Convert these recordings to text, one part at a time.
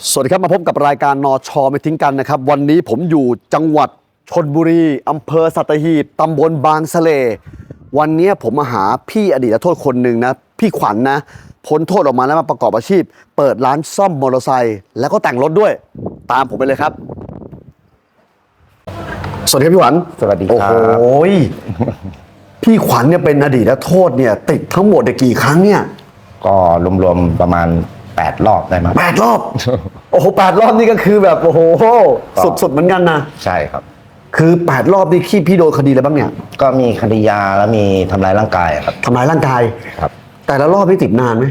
สวัสดีครับ มาพบกับรายการนอชอไม่ทิ้งกันนะครับ วันนี้ผมอยู่จังหวัดชนบุรีอำเภอสัตหีบตำบลบางสะเล วันนี้ผมมาหาพี่อดีตนักโทษคนหนึ่งนะ พี่ขวัญนะพ้นโทษออกมาแล้วมาประกอบอาชีพ เปิดร้านซ่อมมอเตอร์ไซค์แล้วก็แต่งรถด้วย ตามผมไปเลยครับ สวัสดีครับพี่ขวัญสวัสดีครับ โอ้โหยพี่ขวัญเนี่ยเป็นอดีตนักโทษเนี่ย ติดทั้งหมดเนี่ยกี่ครั้งเนี่ย ก็รวมๆประมาณ 8รอบได้ไหมยแปดรอบ โอ้โหแปดรอบนี่ก็คือแบบโอ้โหสุดสุดเหมือนกันนะใช่ครับ คือแปดรอบนี่ขี้พี่โดนคดีอะไรบ้างเนี่ย ก็มีคดียาแล้วมีทำร้ายร่างกายอะครับทำร้ายร่างกายครับ แต่ละรอบนี่ติดนานไหม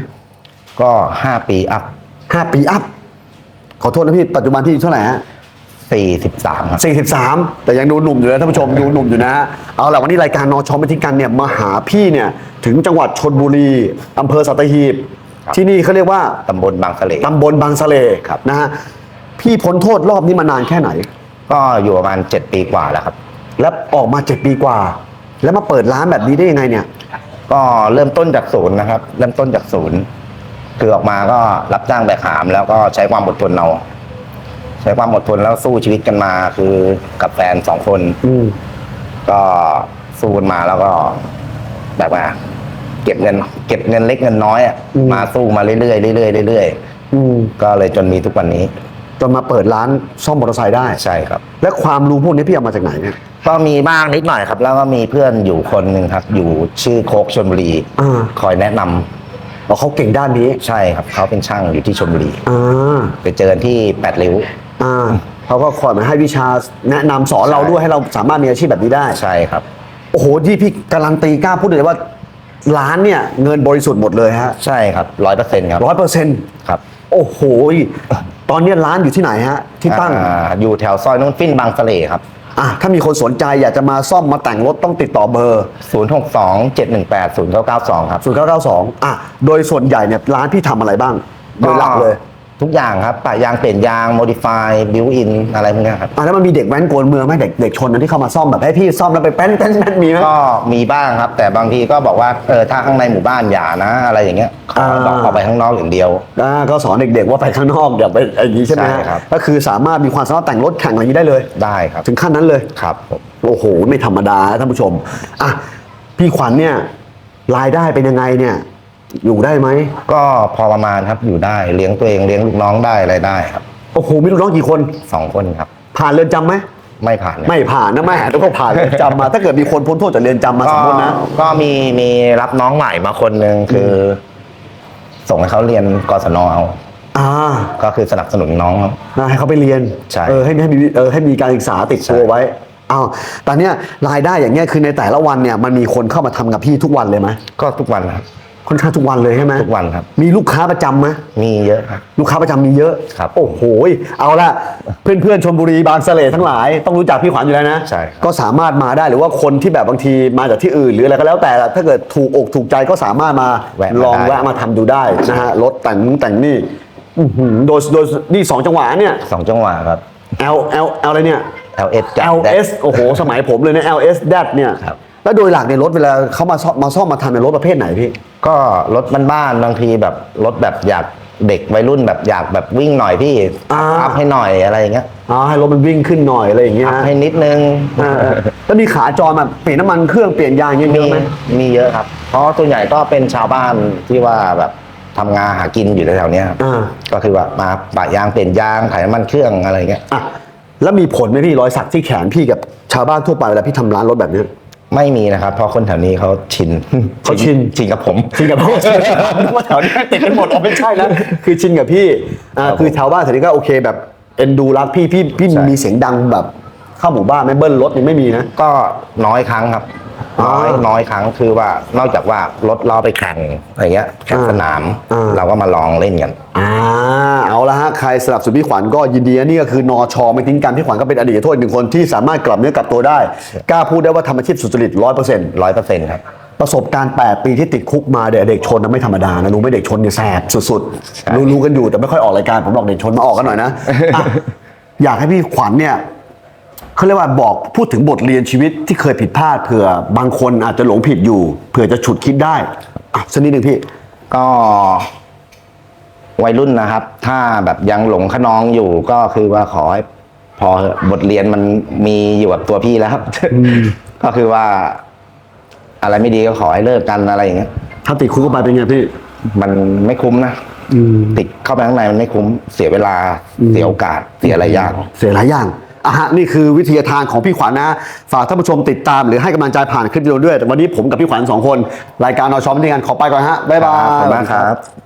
ก็5ปีอัพห้าปีอัพขอโทษนะพี่ปัจจุบันพี่อายุเท่าไหร่ฮะ43ครับสี่สิบสามแต่ยังดูหนุ่มอยู่นะท่านผู้ชมดูหนุ่มอยู่นะฮะเอาละวันนี้รายการนอชอไม่ทิ้งกันเนี่ยมาหาพี่เนี่ยถึงจังหวัดชนบุรีอำเภอสัตหีบครับ ที่นี่เขาเรียกว่าตำบลบางสะเลตำบลบางสะเลครับนะฮะพี่พ้นโทษรอบนี้มานานแค่ไหน ก็อยู่ประมาณ 7 ปีกว่าแล้วครับ แล้วออกมาเจ็ดปีกว่า แล้วมาเปิดร้านแบบนี้ได้ยังไงเนี่ย ก็เริ่มต้นจากศูนย์นะครับ เริ่มต้นจากศูนย์คือออกมาก็รับจ้างแบกหาม แล้วก็ใช้ความอดทนเรา ใช้ความอดทนแล้วสู้ชีวิตกันมา คือกับแฟนสองคนอืมก็สู้กันมาแล้วก็แบบว่า เก็บเงิน เก็บเงินเล็กเงินน้อยอะอืม มาสู้มาเรื่อยๆเรื่อยๆเรื่อยอืมๆก็เลยจนมีทุกวันนี้จนมาเปิดร้านซ่อมมอเตอร์ไซค์ได้ ใช่ครับ และความรู้พวกนี้พี่เอามาจากไหนเนี่ยก็มีบ้างนิดหน่อยครับ แล้วก็มีเพื่อนอยู่คนหนึ่งครับ อยู่ชื่อโคกชนบุรี อ่าคอยแนะนำบอกเขาเก่งด้านนี้ใช่ครับ เขาเป็นช่างอยู่ที่ชนบุรี อ่าไปเจอกันที่แปดริ้ว อ่าเขาก็คอยมาให้วิชาแนะนำสอนเราใช่ ด้วยให้เราสามารถมีอาชีพแบบนี้ได้ ใช่ครับ โอ้โหที่พี่การันตีกล้าพูดเลยว่า ร้านเนี่ยเงินบริสุทธิ์หมดเลยฮะใช่ครับร้อยเปอร์เซ็นต์ครับร้อยเปอร์เซ็นต์ครับ โอ้โหตอนเนี้ยร้านอยู่ที่ไหนฮะ ที่ตั้งอ่าอยู่แถวซอยนุ่นฟินบางสะเลครับ อะถ้ามีคนสนใจอยากจะมาซ่อมมาแต่งรถต้องติดต่อเบอร์ 062 718 0992 ครับ 0992อะโดยส่วนใหญ่เนี่ยร้านพี่ทำอะไรบ้าง โดยหลักเลย ทุกอย่างครับปะยางเปลี่ยนยาง modify build in อะไรพวกเนี้ยครับ อะแล้วมันมีเด็กแว้นกวนเมืองไหมเด็กเด็กชนนะที่เข้ามาซ่อมแบบให้พี่ซ่อมแล้วไปแป้นแป้นแป้นมีไหม ก็มีบ้างครับ แต่บางทีก็บอกว่าเออถ้าข้างในหมู่บ้านอย่านะ อะไรอย่างเงี้ยขออ่า บอกเอาไปข้างนอกอย่างเดียว อ่าก็สอนเด็กๆว่าไปข้างนอกอย่าไปอย่างนี้ใช่ไหมฮะใช่ครับ ก็คือสามารถมีความสามารถแต่งรถแข่งอะไรอย่างนี้ได้เลย ได้ครับถึงขั้นนั้นเลย ครับผมโอ้โห ไม่ธรรมดานะท่านผู้ชม อะ พี่ขวัญเนี่ยรายได้เป็นยังไงเนี่ย อยู่ได้ไหมก็พอประมาณครับอยู่ได้เลี้ยงตัวเองเลี้ยงลูกน้องได้อะไรได้ครับโอ้โหมีลูกน้องกี่คนสองคนครับ ผ่านเรือนจำไหมไม่ผ่านเลยไม่ผ่านนะแม่ต้องผ่านเรือนจำมา ถ้าเกิดมีคนพ้นโทษจากเรือนจำมาสก็มมตินะก็มีมีรับน้องใหม่มาคนหนึ่งคืออส่งให้เขาเรียนกศนเอาอ่าก็คือสนับสนุนน้องเขานะให้เขาไปเรียนใช่ เออให้ให้มีเออให้มีการศึกษาติดตัวใช่ไว้อ้าวตอนเนี้ยรายได้อย่างเงี้ยคือในแต่ละวันเนี่ยมันมีคนเข้ามาทำกับพี่ทุกวันเลยไหมก็ทุกวันครับ ค่อนข้างทุกวันเลยใช่ไหมทุกวันครับ มีลูกค้าประจำไหมมีเยอะครับ ลูกค้าประจำมีเยอะครับโอ้โหเอาละเพื่อนเพื่อนๆชมบุรีบางสะเลทั้งหลาย ต้องรู้จักพี่ขวัญอยู่แล้วนะใช่ครับ ก็สามารถมาได้หรือว่าคนที่แบบบางทีมาจากที่อื่นหรืออะไรก็แล้วแต่ ถ้าเกิดถูกอกถูกใจก็สามารถมาแวะมาลองได้ แวะมาทำดูได้นะฮะรถแต่งนู่นแต่งนี่อื้อหือโดยโดยนี่สองจังหวะเนี่ย สองจังหวะครับ L L L อะไรเนี่ย LS จัด LS โอ้โห สมัยผมเลยนะ LS d a t เนี่ย ครับ แล้วโดยหลักในยรถเวลาเขามาซ่อมมาซ่อมมาทำในยรถประเภทไหนพี่ ก็รถบ้านๆบางทีแบบรถแบบอยากเด็กวัยรุ่นแบบอยากแบบวิ่งหน่อยพี่อ่า อัพให้หน่อยอะไรอย่างเงี้ยอ๋อให้รถมันวิ่งขึ้นหน่อยอะไรอย่างเงี้ยอัพฮะให้นิดนึงเออเออแล้วมีขาจรแบบเปลี่ยนน้ำมันเครื่องเปลี่ยนยางเยมีอะๆไหมมีเยอะครับ เพราะส่วนใหญ่ก็เป็นชาวบ้านที่ว่าแบบทำงานหากินอยู่แถวๆเนี้ยครับอ่าก็คือว่ามาปะยางเปลี่ยนยางถ่ายน้ำมันเครื่องอะไรเงี้ย อะแล้วมีผลไหมพี่รอยสักที่แขนพี่กับชาวบ้านทั่วไปเวลาพี่ทำร้านรถแบบเนี้ย ไม่มีนะครับ เพราะคนแถวนี้เขาชินเขาชิน ชินกับผม ชินกับพี่นึกว่าแถวนี้ติดกันหมดอ๋อไม่ใช่นะคือชินกับพี่อ่าครับผมคือชาวบ้านแถวนี้ก็โอเคแบบเอ็นดูรักพี่พี่พี่ใช่ มีเสียงดังแบบเข้าหมู่บ้านไหม่เบิ้ลรถนี่ไม่มีนะ ก็น้อยครั้งครับ น้อยอ่าน้อยครั้งคือว่านอกจากว่ารถเราไปแข่งอะไรเงี้ยแข่งอ่าสนามอ่าเราก็มาลองเล่นกันอ่าเอาละฮะใครสนับสนุนพี่ขวัญก็ยินดีนะนี่ก็คือนอชอไม่ทิ้งกันพี่ขวัญก็เป็นอดีตโทษหนึ่งคนที่สามารถกลับเนื้อกลับตัวได้กล้าพูดได้ว่าทำอาชีพสุจริตร้อยเปอร์เซ็นต์ร้อยเปอร์เซ็นต์ครับประสบการณ์ 8 ปีที่ติดคุกมาเด็กเด็กชนนะไม่ธรรมดานะรู้ไหมเด็กชนเนี่ยแสบสุดใช่ๆรู้รู้กันอยู่แต่ไม่ค่อยออกรายการผมบอกเด็กชนมาออกกันหน่อยนะอะอยากให้พี่ขวัญเนี่ย เขาเรียกว่าบอกพูดถึงบทเรียนชีวิตที่เคยผิดพลาดเผื่อบางคนอาจจะหลงผิดอยู่เผื่อจะฉุดคิดได้อะสักนิดหนึ่งพี่ ก็วัยรุ่นนะครับ ถ้าแบบยังหลงขนองอยู่ก็คือว่าขอให้พอเถอะบทเรียนมันมีอยู่กับตัวพี่แล้ว ก็คือว่า อะไรไม่ดีก็ขอให้เลิกกันอะไรอย่างเงี้ยถ้าติดคุกเข้าไปเป็นไงพี่ มันไม่คุ้มนะอืมติดเข้าไปข้างในมันไม่คุ้มเสียเวลาเสียโอกาสเสียอะไรอย่าง เสียหลายอย่าง อะฮะนี่คือวิทยาทานของพี่ขวัญนะฝากท่านผู้ชมติดตามหรือให้กำลังใจผ่านคลิปวิดีโอด้วยแต่วันนี้ผมกับพี่ขวัญสองคน รายการนอชอมด้วยกันขอไปก่อนฮะบ๊ายบาย ขอบคุณมากครับ